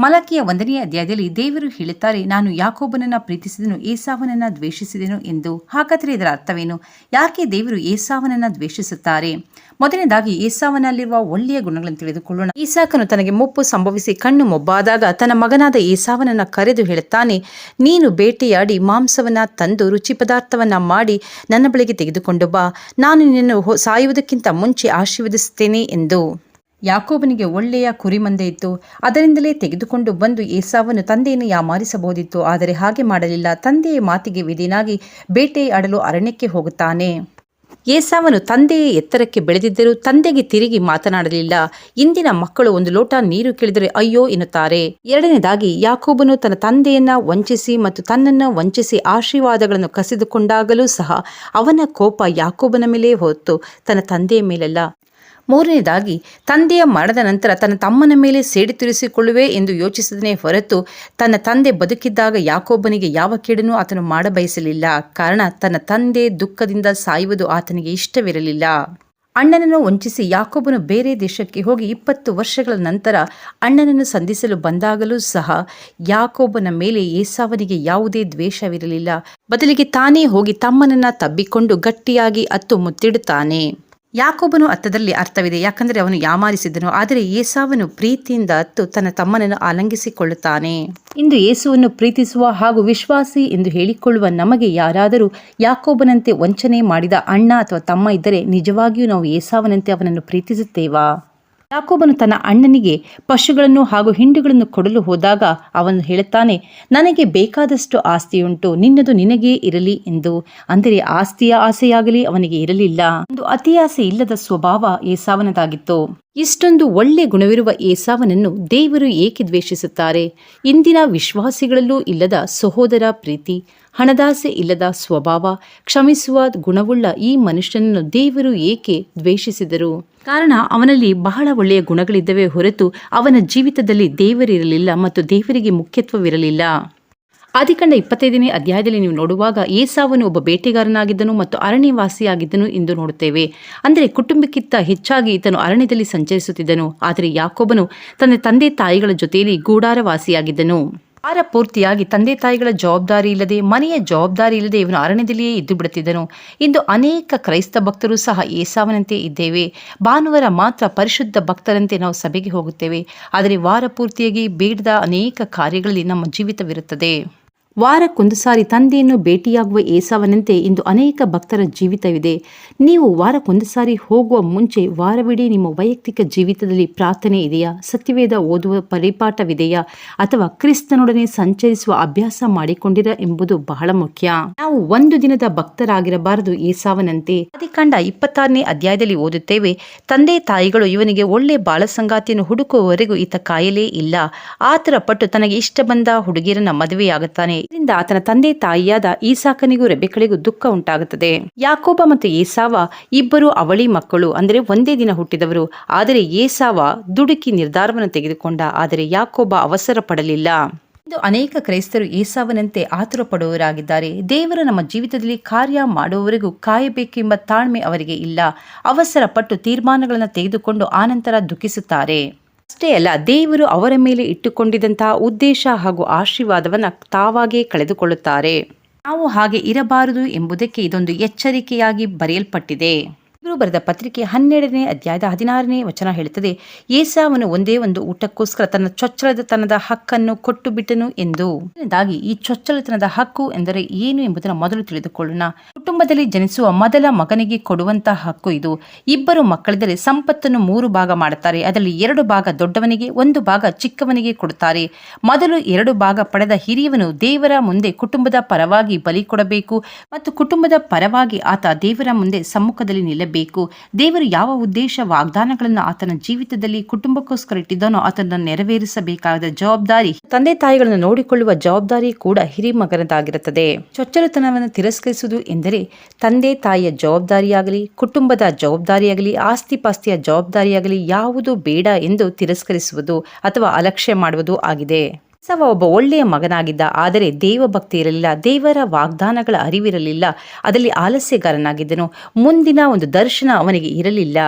ಮಲಕಿಯ ಒಂದನೆಯ ಅಧ್ಯಾಯದಲ್ಲಿ ದೇವರು ಹೇಳುತ್ತಾರೆ, ನಾನು ಯಾಕೋಬನನ್ನ ಪ್ರೀತಿಸಿದನು, ಏಸಾವನನ್ನ ದ್ವೇಷಿಸಿದೆನು ಎಂದು. ಹಾಗಾದರೆ ಇದರ ಅರ್ಥವೇನು? ಯಾಕೆ ದೇವರು ಏಸಾವನನ್ನ ದ್ವೇಷಿಸುತ್ತಾರೆ? ಮೊದಲನೇದಾಗಿ, ಏಸಾವನಲ್ಲಿರುವ ಒಳ್ಳೆಯ ಗುಣಗಳನ್ನು ತಿಳಿದುಕೊಳ್ಳೋಣ. ಈಸಾಕನು ತನಗೆ ಮುಪ್ಪು ಸಂಭವಿಸಿ ಕಣ್ಣು ಮೊಬ್ಬಾದಾಗ ತನ್ನ ಮಗನಾದ ಏಸಾವನನ್ನ ಕರೆದು ಹೇಳುತ್ತಾನೆ, ನೀನು ಬೇಟೆಯಾಡಿ ಮಾಂಸವನ್ನ ತಂದು ರುಚಿ ಪದಾರ್ಥವನ್ನ ಮಾಡಿ ನನ್ನ ಬಳಿಗೆ ತೆಗೆದುಕೊಂಡು ಬಾ, ನಾನು ನಿನ್ನನ್ನು ಸಾಯುವುದಕ್ಕಿಂತ ಮುಂಚೆ ಆಶೀರ್ವದಿಸುತ್ತೇನೆ ಎಂದು. ಯಾಕೋಬನಿಗೆ ಒಳ್ಳೆಯ ಕುರಿಮಂದೆ ಇತ್ತು. ಅದರಿಂದಲೇ ತೆಗೆದುಕೊಂಡು ಬಂದು ಏಸಾವನ್ನು ತಂದೆಯನ್ನು ಯಾಮಾರಿಸಬಹುದಿತ್ತು. ಆದರೆ ಹಾಗೆ ಮಾಡಲಿಲ್ಲ. ತಂದೆಯ ಮಾತಿಗೆ ವಿಧಿನಾಗಿ ಬೇಟೆಯಾಡಲು ಅರಣ್ಯಕ್ಕೆ ಹೋಗುತ್ತಾನೆ. ಏಸಾವನು ತಂದೆಯ ಎತ್ತರಕ್ಕೆ ಬೆಳೆದಿದ್ದರೂ ತಂದೆಗೆ ತಿರುಗಿ ಮಾತನಾಡಲಿಲ್ಲ. ಇಂದಿನ ಮಕ್ಕಳು ಒಂದು ಲೋಟ ನೀರು ಕೇಳಿದರೆ ಅಯ್ಯೋ ಎನ್ನುತ್ತಾರೆ. ಎರಡನೇದಾಗಿ, ಯಾಕೋಬನು ತನ್ನ ತಂದೆಯನ್ನ ವಂಚಿಸಿ ಮತ್ತು ತನ್ನನ್ನು ವಂಚಿಸಿ ಆಶೀರ್ವಾದಗಳನ್ನು ಕಸಿದುಕೊಂಡಾಗಲೂ ಸಹ ಅವನ ಕೋಪ ಯಾಕೋಬನ ಮೇಲೆ ಹೊತ್ತು. ತನ್ನ ತಂದೆಯ ಮೇಲಲ್ಲ. ಮೂರನೇದಾಗಿ, ತಂದೆಯ ಮರಣದ ನಂತರ ತನ್ನ ತಮ್ಮನ ಮೇಲೆ ಸೇಡಿ ತೀರಿಸಿಕೊಳ್ಳುವೆ ಎಂದು ಯೋಚಿಸಿದನೇ ಹೊರತು ತನ್ನ ತಂದೆ ಬದುಕಿದ್ದಾಗ ಯಾಕೋಬ್ಬನಿಗೆ ಯಾವ ಕೇಡನ್ನು ಆತನು ಮಾಡಬಯಸಲಿಲ್ಲ. ಕಾರಣ, ತನ್ನ ತಂದೆ ದುಃಖದಿಂದ ಸಾಯುವುದು ಆತನಿಗೆ ಇಷ್ಟವಿರಲಿಲ್ಲ. ಅಣ್ಣನನ್ನು ವಂಚಿಸಿ ಯಾಕೋಬನು ಬೇರೆ ದೇಶಕ್ಕೆ ಹೋಗಿ ಇಪ್ಪತ್ತು ವರ್ಷಗಳ ನಂತರ ಅಣ್ಣನನ್ನು ಸಂಧಿಸಲು ಬಂದಾಗಲೂ ಸಹ ಯಾಕೋಬನ ಮೇಲೆ ಏಸಾವನಿಗೆ ಯಾವುದೇ ದ್ವೇಷವಿರಲಿಲ್ಲ. ಬದಲಿಗೆ ತಾನೇ ಹೋಗಿ ತಮ್ಮನನ್ನ ತಬ್ಬಿಕೊಂಡು ಗಟ್ಟಿಯಾಗಿ ಅತ್ತು ಮುತ್ತಿಡುತ್ತಾನೆ. ಯಾಕೋಬನು ಅರ್ಥದಲ್ಲಿ ಅರ್ಥವಿದೆ. ಯಾಕಂದರೆ ಅವನು ಯಾಮಾರಿಸಿದನು ಆದರೆ ಏಸಾವನು ಪ್ರೀತಿಯಿಂದ ಅತ್ತು ತನ್ನ ತಮ್ಮನನ್ನು ಆಲಂಗಿಸಿಕೊಳ್ಳುತ್ತಾನೆ. ಇಂದು ಯೇಸುವನ್ನು ಪ್ರೀತಿಸುವ ಹಾಗೂ ವಿಶ್ವಾಸಿ ಎಂದು ಹೇಳಿಕೊಳ್ಳುವ ನಮಗೆ ಯಾರಾದರೂ ಯಾಕೋಬನಂತೆ ವಂಚನೆ ಮಾಡಿದ ಅಣ್ಣ ಅಥವಾ ತಮ್ಮ ಇದ್ದರೆ ನಿಜವಾಗಿಯೂ ನಾವು ಏಸಾವನಂತೆ ಅವನನ್ನು ಪ್ರೀತಿಸುತ್ತೇವಾ? ಯಾಕೋಬನು ತನ್ನ ಅಣ್ಣನಿಗೆ ಪಶುಗಳನ್ನು ಹಾಗೂ ಹಿಂಡುಗಳನ್ನು ಕೊಡಲು ಹೋದಾಗ ಅವನು ಹೇಳುತ್ತಾನೆ, ನನಗೆ ಬೇಕಾದಷ್ಟು ಆಸ್ತಿಯುಂಟು, ನಿನ್ನದು ನಿನಗೇ ಇರಲಿ ಎಂದು. ಅಂದರೆ ಆಸ್ತಿಯ ಆಸೆಯಾಗಲಿ ಅವನಿಗೆ ಇರಲಿಲ್ಲ. ಒಂದು ಅತಿಯಾಸೆ ಇಲ್ಲದ ಸ್ವಭಾವ ಏಸಾವನದಾಗಿತ್ತು. ಇಷ್ಟೊಂದು ಒಳ್ಳೆ ಗುಣವಿರುವ ಏಸಾವನನ್ನು ದೇವರು ಏಕೆ ದ್ವೇಷಿಸುತ್ತಾರೆ? ಇಂದಿನ ವಿಶ್ವಾಸಿಗಳಲ್ಲೂ ಇಲ್ಲದ ಸಹೋದರ ಪ್ರೀತಿ, ಹಣದಾಸೆ ಇಲ್ಲದ ಸ್ವಭಾವ, ಕ್ಷಮಿಸುವ ಗುಣವುಳ್ಳ ಈ ಮನುಷ್ಯನನ್ನು ದೇವರು ಏಕೆ ದ್ವೇಷಿಸಿದರು? ಕಾರಣ ಅವನಲ್ಲಿ ಬಹಳ ಒಳ್ಳೆಯ ಗುಣಗಳಿದ್ದವೇ ಹೊರತು ಅವನ ಜೀವಿತದಲ್ಲಿ ದೇವರಿರಲಿಲ್ಲ ಮತ್ತು ದೇವರಿಗೆ ಮುಖ್ಯತ್ವವಿರಲಿಲ್ಲ. ಆದಿಕಂಡ ಇಪ್ಪತ್ತೈದನೇ ಅಧ್ಯಾಯದಲ್ಲಿ ನೀವು ನೋಡುವಾಗ ಏಸಾವನು ಒಬ್ಬ ಬೇಟೆಗಾರನಾಗಿದ್ದನು ಮತ್ತು ಅರಣ್ಯವಾಸಿಯಾಗಿದ್ದನು ಎಂದು ನೋಡುತ್ತೇವೆ. ಅಂದರೆ ಕುಟುಂಬಕ್ಕಿಂತ ಹೆಚ್ಚಾಗಿ ಈತನು ಅರಣ್ಯದಲ್ಲಿ ಸಂಚರಿಸುತ್ತಿದ್ದನು. ಆದರೆ ಯಾಕೋಬನು ತನ್ನ ತಂದೆ ತಾಯಿಗಳ ಜೊತೆಯಲ್ಲಿ ಗೂಡಾರವಾಸಿಯಾಗಿದ್ದನು ವಾರ ಪೂರ್ತಿಯಾಗಿ ತಂದೆ ತಾಯಿಗಳ ಜವಾಬ್ದಾರಿ ಇಲ್ಲದೆ ಮನೆಯ ಜವಾಬ್ದಾರಿ ಇಲ್ಲದೆ ಇವನು ಅರಣ್ಯದಲ್ಲಿಯೇ ಇದ್ದು ಬಿಡುತ್ತಿದ್ದನು. ಇಂದು ಅನೇಕ ಕ್ರೈಸ್ತ ಭಕ್ತರು ಸಹ ಏಸಾವನಂತೆ ಇದ್ದೇವೆ. ಭಾನುವಾರ ಮಾತ್ರ ಪರಿಶುದ್ಧ ಭಕ್ತರಂತೆ ನಾವು ಸಭೆಗೆ ಹೋಗುತ್ತೇವೆ. ಆದರೆ ವಾರ ಪೂರ್ತಿಯಾಗಿ ಬೇಡದ ಅನೇಕ ಕಾರ್ಯಗಳಲ್ಲಿ ನಮ್ಮ ಜೀವಿತವಿರುತ್ತದೆ. ವಾರಕ್ಕೊಂದು ಸಾರಿ ತಂದೆಯನ್ನು ಭೇಟಿಯಾಗುವ ಏಸಾವನಂತೆ ಇಂದು ಅನೇಕ ಭಕ್ತರ ಜೀವಿತವಿದೆ. ನೀವು ವಾರಕ್ಕೊಂದು ಸಾರಿ ಹೋಗುವ ಮುಂಚೆ ವಾರವಿಡೀ ನಿಮ್ಮ ವೈಯಕ್ತಿಕ ಜೀವಿತದಲ್ಲಿ ಪ್ರಾರ್ಥನೆ ಇದೆಯಾ? ಸತ್ಯವೇದ ಓದುವ ಪರಿಪಾಠವಿದೆಯಾ? ಅಥವಾ ಕ್ರಿಸ್ತನೊಡನೆ ಸಂಚರಿಸುವ ಅಭ್ಯಾಸ ಮಾಡಿಕೊಂಡಿರ ಎಂಬುದು ಬಹಳ ಮುಖ್ಯ. ನಾವು ಒಂದು ದಿನದ ಭಕ್ತರಾಗಿರಬಾರದು ಏಸಾವನಂತೆ. ಆದಿಕಾಂಡ ಇಪ್ಪತ್ತಾರನೇ ಅಧ್ಯಾಯದಲ್ಲಿ ಓದುತ್ತೇವೆ, ತಂದೆ ತಾಯಿಗಳು ಇವನಿಗೆ ಒಳ್ಳೆ ಬಾಳ ಸಂಗಾತಿಯನ್ನು ಹುಡುಕುವವರೆಗೂ ಈತ ಕಾಯಲೇ ಇಲ್ಲ. ಆತರ ಪಟ್ಟು ತನಗೆ ಇಷ್ಟ ಬಂದ ಹುಡುಗಿಯರನ್ನ ಮದುವೆಯಾಗುತ್ತಾನೆ. ಇದರಿಂದ ಆತನ ತಂದೆ ತಾಯಿಯಾದ ಈಸಾಕನಿಗೂ ರೆಬೆಕಳಿಗೂ ದುಃಖ ಉಂಟಾಗುತ್ತದೆ. ಯಾಕೋಬ ಮತ್ತು ಏಸಾವ ಇಬ್ಬರು ಅವಳಿ ಮಕ್ಕಳು, ಅಂದರೆ ಒಂದೇ ದಿನ ಹುಟ್ಟಿದವರು. ಆದರೆ ಏಸಾವ ದುಡುಕಿ ನಿರ್ಧಾರವನ್ನು ತೆಗೆದುಕೊಂಡ, ಆದರೆ ಯಾಕೋಬ ಅವಸರ ಪಡಲಿಲ್ಲ ಇಂದು ಅನೇಕ ಕ್ರೈಸ್ತರು ಏಸಾವನಂತೆ ಆತುರ ಪಡುವವರಾಗಿದ್ದಾರೆ ದೇವರ ನಮ್ಮ ಜೀವಿತದಲ್ಲಿ ಕಾರ್ಯ ಮಾಡುವವರೆಗೂ ಕಾಯಬೇಕೆಂಬ ತಾಳ್ಮೆ ಅವರಿಗೆ ಇಲ್ಲ. ಅವಸರ ಪಟ್ಟು ತೀರ್ಮಾನಗಳನ್ನು ತೆಗೆದುಕೊಂಡು ಆನಂತರ ದುಃಖಿಸುತ್ತಾರೆ. ಅಷ್ಟೇ ಅಲ್ಲ, ದೇವರು ಅವರ ಮೇಲೆ ಇಟ್ಟುಕೊಂಡಿದ್ದಂತಹ ಉದ್ದೇಶ ಹಾಗೂ ಆಶೀರ್ವಾದವನ್ನು ತಾವಾಗೇ ಕಳೆದುಕೊಳ್ಳುತ್ತಾರೆ. ನಾವು ಹಾಗೆ ಇರಬಾರದು ಎಂಬುದಕ್ಕೆ ಇದೊಂದು ಎಚ್ಚರಿಕೆಯಾಗಿ ಬರೆಯಲ್ಪಟ್ಟಿದೆ. ಇವರು ಬರೆದ ಪತ್ರಿಕೆ ಹನ್ನೆರಡನೇ ಅಧ್ಯಾಯದ ಹದಿನಾರನೇ ವಚನ ಹೇಳುತ್ತದೆ, ಏಸಾವನು ಒಂದೇ ಒಂದು ಊಟಕ್ಕೋಸ್ಕರ ತನ್ನ ಚೊಚ್ಚಲತನದ ಹಕ್ಕನ್ನು ಕೊಟ್ಟು ಬಿಟ್ಟನು ಎಂದು ಈ ಚೊಚ್ಚಲತನದ ಹಕ್ಕು ಎಂದರೆ ಏನು ಎಂಬುದನ್ನು ಮೊದಲು ತಿಳಿದುಕೊಳ್ಳೋಣ. ಕುಟುಂಬದಲ್ಲಿ ಜನಿಸುವ ಮೊದಲ ಮಗನಿಗೆ ಕೊಡುವಂತಹ ಹಕ್ಕು ಇದು. ಇಬ್ಬರು ಮಕ್ಕಳಿದ್ದರೆ ಸಂಪತ್ತನ್ನು ಮೂರು ಭಾಗ ಮಾಡುತ್ತಾರೆ. ಅದರಲ್ಲಿ ಎರಡು ಭಾಗ ದೊಡ್ಡವನಿಗೆ, ಒಂದು ಭಾಗ ಚಿಕ್ಕವನಿಗೆ ಕೊಡುತ್ತಾರೆ. ಮೊದಲು ಎರಡು ಭಾಗ ಪಡೆದ ಹಿರಿಯವನು ದೇವರ ಮುಂದೆ ಕುಟುಂಬದ ಪರವಾಗಿ ಬಲಿ ಕೊಡಬೇಕು ಮತ್ತು ಕುಟುಂಬದ ಪರವಾಗಿ ಆತ ದೇವರ ಮುಂದೆ ಸಮ್ಮುಖದಲ್ಲಿ ನಿಲ್ಲಬೇಕು. ದೇವರು ಯಾವ ಉದ್ದೇಶ ವಾಗ್ದಾನಗಳನ್ನು ಆತನ ಜೀವಿತದಲ್ಲಿ ಕುಟುಂಬಕ್ಕೋಸ್ಕರ ಇಟ್ಟಿದ್ದಾನೋ ಅದನ್ನು ನೆರವೇರಿಸಬೇಕಾದ ಜವಾಬ್ದಾರಿ. ತಂದೆ ತಾಯಿಗಳನ್ನು ನೋಡಿಕೊಳ್ಳುವ ಜವಾಬ್ದಾರಿ ಕೂಡ ಹಿರಿಮಗನದಾಗಿರುತ್ತದೆ. ಚೊಚ್ಚಲತನವನ್ನು ತಿರಸ್ಕರಿಸುವುದು ಎಂದರೆ ತಂದೆ ತಾಯಿಯ ಜವಾಬ್ದಾರಿಯಾಗಲಿ, ಕುಟುಂಬದ ಜವಾಬ್ದಾರಿಯಾಗಲಿ ಆಸ್ತಿ ಪಾಸ್ತಿಯ ಜವಾಬ್ದಾರಿಯಾಗಲಿ ಯಾವುದು ಬೇಡ ಎಂದು ತಿರಸ್ಕರಿಸುವುದು ಅಥವಾ ಅಲಕ್ಷ್ಯ ಮಾಡುವುದು ಆಗಿದೆ. ಸವ ಒಬ್ಬ ಒಳ್ಳೆಯ ಮಗನಾಗಿದ್ದ, ಆದರೆ ದೇವಭಕ್ತಿ ಇರಲಿಲ್ಲ, ದೇವರ ವಾಗ್ದಾನಗಳ ಅರಿವಿರಲಿಲ್ಲ, ಅದರಲ್ಲಿ ಆಲಸ್ಯಗಾರನಾಗಿದ್ದನು. ಮುಂದಿನ ಒಂದು ದರ್ಶನ ಅವನಿಗೆ ಇರಲಿಲ್ಲ.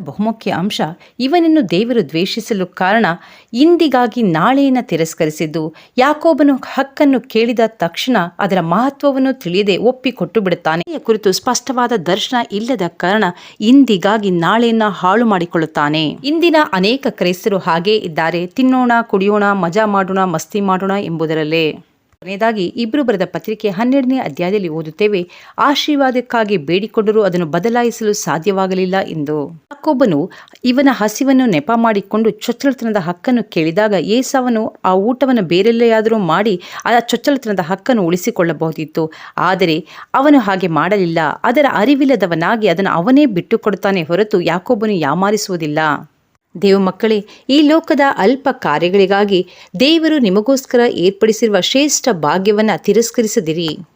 ಬಹುಮುಖ್ಯ ಅಂಶ. ಇವನನ್ನು ದೇವರು ದ್ವೇಷಿಸಲು ಕಾರಣ ಇಂದಿಗಾಗಿ ನಾಳೆಯನ್ನು ತಿರಸ್ಕರಿಸಿದ್ದು. ಯಾಕೋಬನು ಹಕ್ಕನ್ನು ಕೇಳಿದ ತಕ್ಷಣ ಅದರ ಮಹತ್ವವನ್ನು ತಿಳಿಯದೆ ಒಪ್ಪಿಕೊಟ್ಟು ಬಿಡುತ್ತಾನೆ. ಕುರಿತು ಸ್ಪಷ್ಟವಾದ ದರ್ಶನ ಇಲ್ಲದ ಕಾರಣ ಇಂದಿಗಾಗಿ ನಾಳೆಯನ್ನ ಹಾಳು ಮಾಡಿಕೊಳ್ಳುತ್ತಾನೆ. ಇಂದಿನ ಅನೇಕ ಕ್ರೈಸ್ತರು ಹಾಗೆ ಇದ್ದಾರೆ. ತಿನ್ನೋಣ, ಕುಡಿಯೋಣ, ಮಜಾ ಮಾಡೋಣ, ಮಸ್ತಿ ಮಾಡೋಣ ಎಂಬುದರಲ್ಲೇ. ಕೊನೆಯದಾಗಿ ಇಬ್ಬರು ಬರೆದ ಪತ್ರಿಕೆ ಹನ್ನೆರಡನೇ ಅಧ್ಯಾಯದಲ್ಲಿ ಓದುತ್ತೇವೆ, ಆಶೀರ್ವಾದಕ್ಕಾಗಿ ಬೇಡಿಕೊಂಡರೂ ಅದನ್ನು ಬದಲಾಯಿಸಲು ಸಾಧ್ಯವಾಗಲಿಲ್ಲ ಎಂದು. ಯಾಕೋಬನು ಇವನ ಹಸಿವನ್ನು ನೆಪ ಮಾಡಿಕೊಂಡು ಚೊಚ್ಚಲತನದ ಹಕ್ಕನ್ನು ಕೇಳಿದಾಗ ಏಸವನು ಆ ಊಟವನ್ನು ಬೇರೆಲ್ಲೆಯಾದರೂ ಮಾಡಿ ಆ ಚೊಚ್ಚಲತನದ ಹಕ್ಕನ್ನು ಉಳಿಸಿಕೊಳ್ಳಬಹುದಿತ್ತು. ಆದರೆ ಅವನು ಹಾಗೆ ಮಾಡಲಿಲ್ಲ. ಅದರ ಅರಿವಿಲ್ಲದವನಾಗಿ ಅದನ್ನು ಅವನೇ ಬಿಟ್ಟುಕೊಡುತ್ತಾನೆ ಹೊರತು ಯಾಕೊಬ್ಬನು ಯಾಮಾರಿಸುವುದಿಲ್ಲ. ದೇವ ಮಕ್ಕಳೇ ಈ ಲೋಕದ ಅಲ್ಪ ಕಾರ್ಯಗಳಿಗಾಗಿ ದೇವರು ನಿಮಗೋಸ್ಕರ ಏರ್ಪಡಿಸಿರುವ ಶ್ರೇಷ್ಠ ಭಾಗ್ಯವನ್ನು ತಿರಸ್ಕರಿಸದಿರಿ.